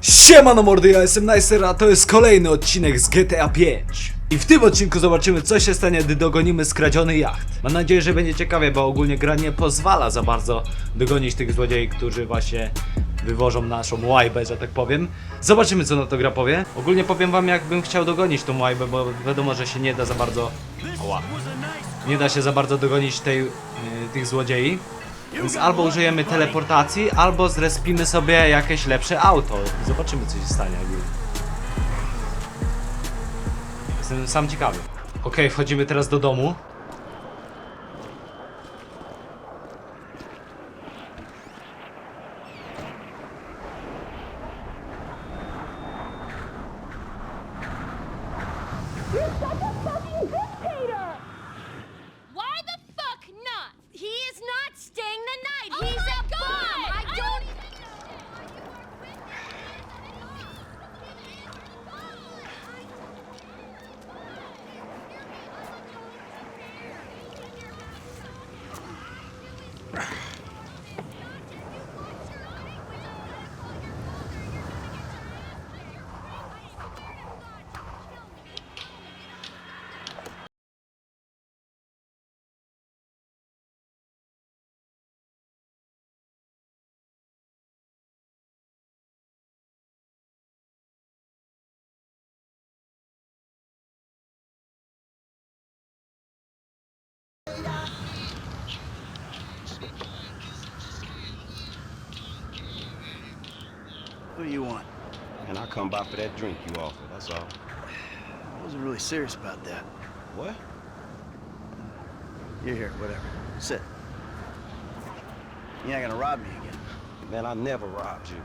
Siemano mordy, ja jestem Nicer, a to jest kolejny odcinek z GTA 5 I w tym odcinku zobaczymy co się stanie, gdy dogonimy skradziony jacht. Mam nadzieję, że będzie ciekawie, bo ogólnie gra nie pozwala za bardzo dogonić tych złodziei, którzy właśnie wywożą naszą łajbę, że tak powiem. Zobaczymy co na to gra powie. Ogólnie powiem wam jakbym chciał dogonić tą łajbę, bo wiadomo, że się nie da za bardzo... Oła. Nie da się za bardzo dogonić tej, y, tych złodziei więc albo użyjemy teleportacji, albo zrespimy sobie jakieś lepsze auto. Zobaczymy co się stanie. Jestem sam ciekawy. Okej, wchodzimy teraz do domu. What do you want? And I come by for that drink you offer, that's all. I wasn't really serious about that. What? You're here, whatever. Sit. You're not gonna rob me again. Man, I never robbed you.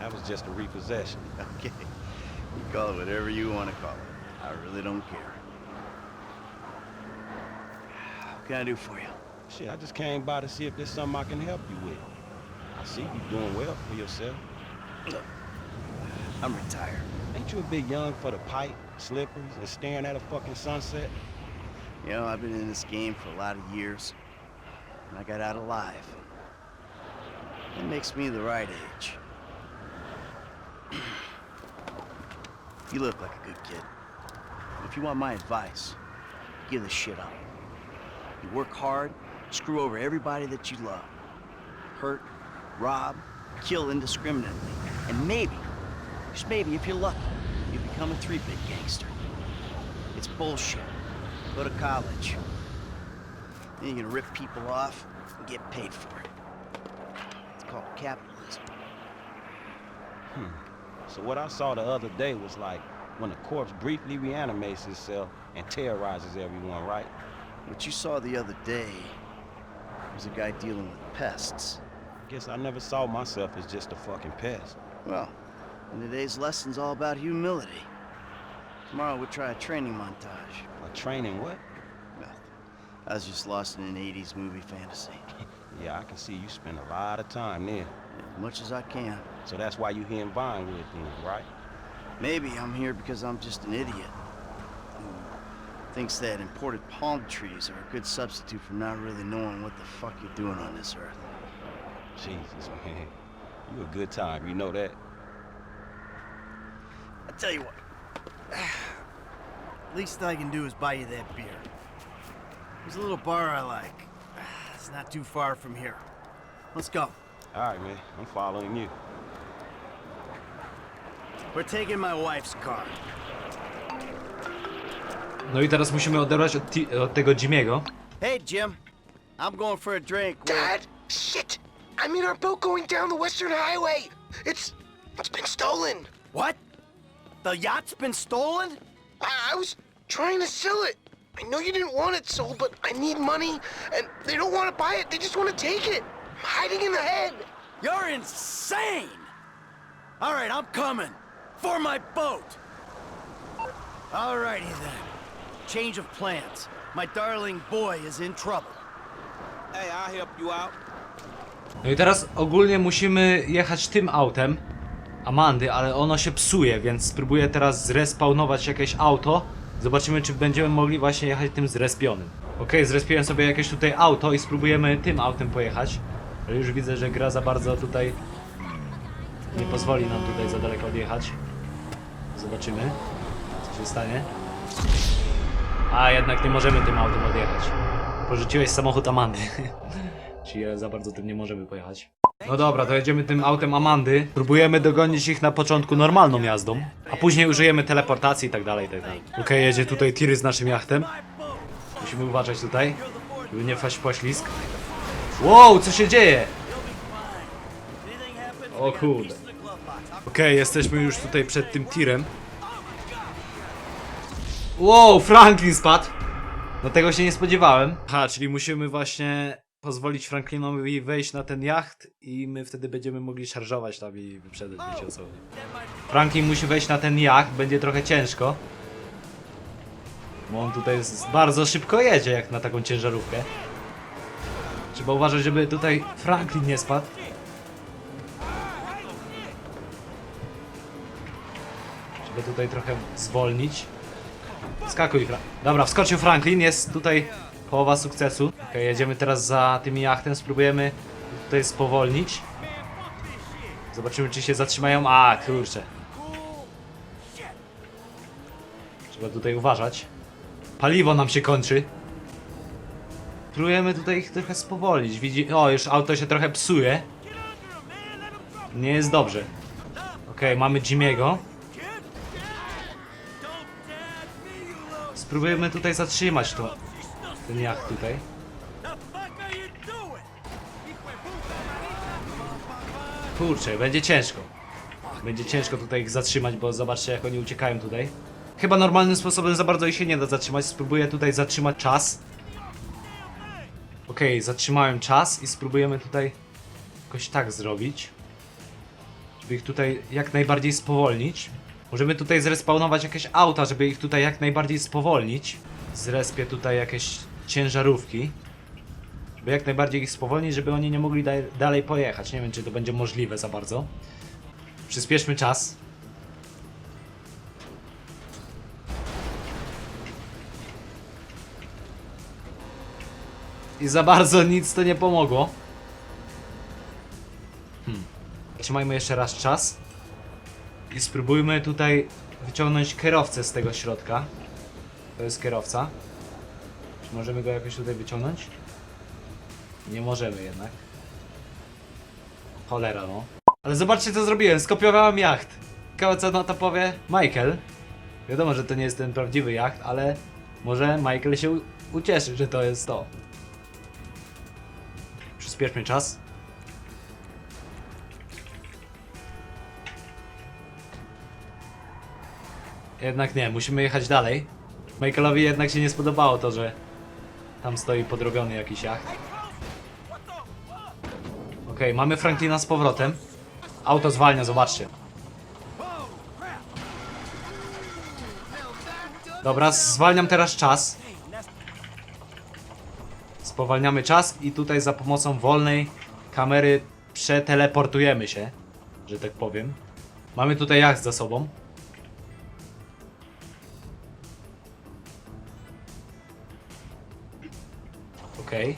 That was just a repossession. Okay. You call it whatever you want to call it. I really don't care. What can I do for you? Shit, I just came by to see if there's something I can help you with. I see you doing well for yourself. Look, I'm retired. Ain't you a bit young for the pipe, slippers, and staring at a fucking sunset? You know, I've been in this game for a lot of years, and I got out alive. That makes me the right age. you look like a good kid. If you want my advice, give this shit up. You work hard, screw over everybody that you love. Hurt, rob, kill indiscriminately. And maybe, just maybe if you're lucky, you become a three-bit gangster. It's bullshit. Go to college. Then you're gonna rip people off and get paid for it. It's called capitalism. Hmm. So what I saw the other day was like when a corpse briefly reanimates itself and terrorizes everyone, right? What you saw the other day was a guy dealing with pests. I Guess I never saw myself as just a fucking pest. Well, and today's lesson's all about humility. Tomorrow we'll try a training montage. A training what? Well, I was just lost in an 80s movie fantasy. Yeah, I can see you spend a lot of time there. As much as I can. So that's why you're here in Vinewood then, right? Maybe I'm here because I'm just an idiot who thinks that imported palm trees are a good substitute for not really knowing what the fuck you're doing on this earth. Jesus, man. You a good time, you know that? I tell you what. Least I can do is buy you that beer. There's a little bar I like. It's not too far from here. Let's go. All right, man. I'm following you. We're taking my wife's car. No i teraz musimy odebrać od, Ti- od tego Jimiego. Hey, Jim. I'm going for a drink. with- Dad, shit! I'm in our boat going down the Western Highway. It's it's been stolen. What? The yacht's been stolen? I, I was trying to sell it. I know you didn't want it sold, but I need money, and they don't want to buy it. They just want to take it. I'm hiding in the head. You're insane! All right, I'm coming. For my boat. All righty then. Change of plans. My darling boy is in trouble. Hey, I'll help you out. No i teraz ogólnie musimy jechać tym autem Amandy, ale ono się psuje, więc spróbuję teraz zrespawnować jakieś auto. Zobaczymy, czy będziemy mogli właśnie jechać tym zrespionym. Okej, zrespiłem sobie jakieś tutaj auto i spróbujemy tym autem pojechać. Ale już widzę, że gra za bardzo tutaj nie pozwoli nam tutaj za daleko odjechać. Zobaczymy, co się stanie. A jednak nie możemy tym autem odjechać. Porzuciłeś samochód Amandy. Czyli za bardzo tym nie możemy pojechać. No dobra, to jedziemy tym autem Amandy. Próbujemy dogonić ich na początku normalną jazdą, a później użyjemy teleportacji i tak dalej, i tak dalej. Okej, jedzie tutaj Tiry z naszym jachtem. Musimy uważać tutaj, żeby nie wpaść w poślizg. Wow, co się dzieje? O kurde. Okej, jesteśmy już tutaj przed tym tirem. Wow, Franklin spadł. No tego się nie spodziewałem. Ha, czyli musimy właśnie pozwolić Franklinowi wejść na ten jacht i my wtedy będziemy mogli szarżować tam i wyprzedzać wiecie o co. Franklin musi wejść na ten jacht, będzie trochę ciężko. Bo on tutaj jest, bardzo szybko jedzie jak na taką ciężarówkę. Trzeba uważać, żeby tutaj Franklin nie spadł. Żeby tutaj trochę zwolnić. Skakuj, Fra Dobra, wskoczył Franklin, jest tutaj połowa sukcesu. Okej, jedziemy teraz za tym jachtem, spróbujemy tutaj spowolnić. Zobaczymy, czy się zatrzymają. A, kurczę. Trzeba tutaj uważać. Paliwo nam się kończy. Próbujemy tutaj ich trochę spowolnić. Widzi... O, już auto się trochę psuje. Nie jest dobrze. Okej, mamy Jimmy'ego. Spróbujemy tutaj zatrzymać to, ten jacht tutaj. Kurczę, będzie ciężko. Będzie ciężko tutaj ich zatrzymać, bo zobaczcie jak oni uciekają tutaj. Chyba normalnym sposobem za bardzo ich się nie da zatrzymać. Spróbuję tutaj zatrzymać czas. Okej, zatrzymałem czas i spróbujemy tutaj jakoś tak zrobić. Żeby ich tutaj jak najbardziej spowolnić. Możemy tutaj zrespawnować jakieś auta, żeby ich tutaj jak najbardziej spowolnić. Zrespię tutaj jakieś ciężarówki. Żeby jak najbardziej ich spowolnić, żeby oni nie mogli da dalej pojechać. Nie wiem, czy to będzie możliwe za bardzo. Przyspieszmy czas. I za bardzo nic to nie pomogło. Hmm. Trzymajmy jeszcze raz czas. I spróbujmy tutaj wyciągnąć kierowcę z tego środka. To jest kierowca. Czy możemy go jakoś tutaj wyciągnąć? Nie możemy jednak. Cholera no. Ale zobaczcie co zrobiłem, skopiowałem jacht. Ciekawe co na to powie Michael. Wiadomo, że to nie jest ten prawdziwy jacht, ale może Michael się ucieszy, że to jest to. Przyspieszmy czas. Jednak nie, musimy jechać dalej. Michaelowi jednak się nie spodobało to, że tam stoi podrobiony jakiś jacht. Okej, mamy Franklina z powrotem. Auto zwalnia, zobaczcie. Dobra, zwalniam teraz czas. Spowalniamy czas i tutaj za pomocą wolnej kamery przeteleportujemy się, że tak powiem. Mamy tutaj jacht za sobą. Okej.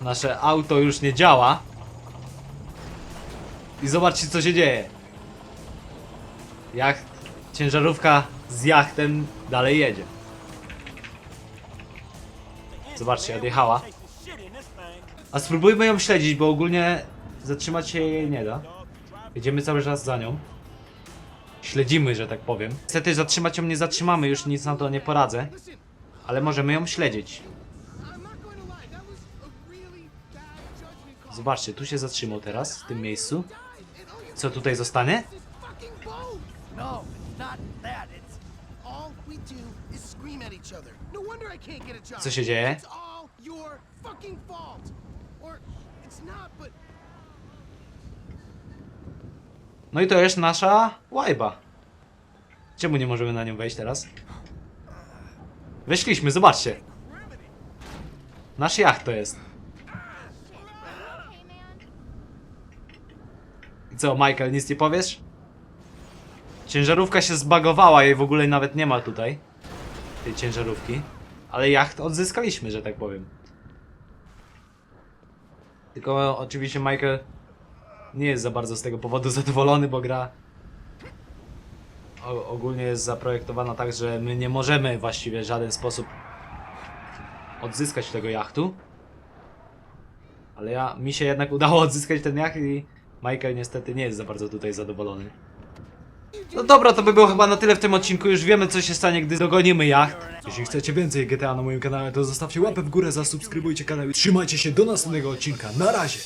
Nasze auto już nie działa. I zobaczcie co się dzieje. Jacht, ciężarówka z jachtem dalej jedzie. Zobaczcie, odjechała. A spróbujmy ją śledzić, bo ogólnie zatrzymać się jej nie da. Jedziemy cały czas za nią. Śledzimy, że tak powiem. Niestety zatrzymać ją nie zatrzymamy, już nic na to nie poradzę. Ale możemy ją śledzić. Zobaczcie, tu się zatrzymał teraz, w tym miejscu. Co tutaj zostanie? No. No. Co się dzieje? No i to jest nasza łajba. Czemu nie możemy na nią wejść teraz? Weszliśmy, zobaczcie. Nasz jacht to jest. I co, Michael, nic nie powiesz? Ciężarówka się zbagowała, jej w ogóle nawet nie ma tutaj. Tej ciężarówki. Ale jacht odzyskaliśmy, że tak powiem. Tylko oczywiście Michael nie jest za bardzo z tego powodu zadowolony, bo gra ogólnie jest zaprojektowana tak, że my nie możemy właściwie w żaden sposób odzyskać tego jachtu. Ale ja, mi się jednak udało odzyskać ten jacht i Michael niestety nie jest za bardzo tutaj zadowolony. No dobra, to by było chyba na tyle w tym odcinku. Już wiemy, co się stanie, gdy dogonimy jacht. Jeśli chcecie więcej GTA na moim kanale, to zostawcie łapę w górę, zasubskrybujcie kanał i trzymajcie się do następnego odcinka. Na razie!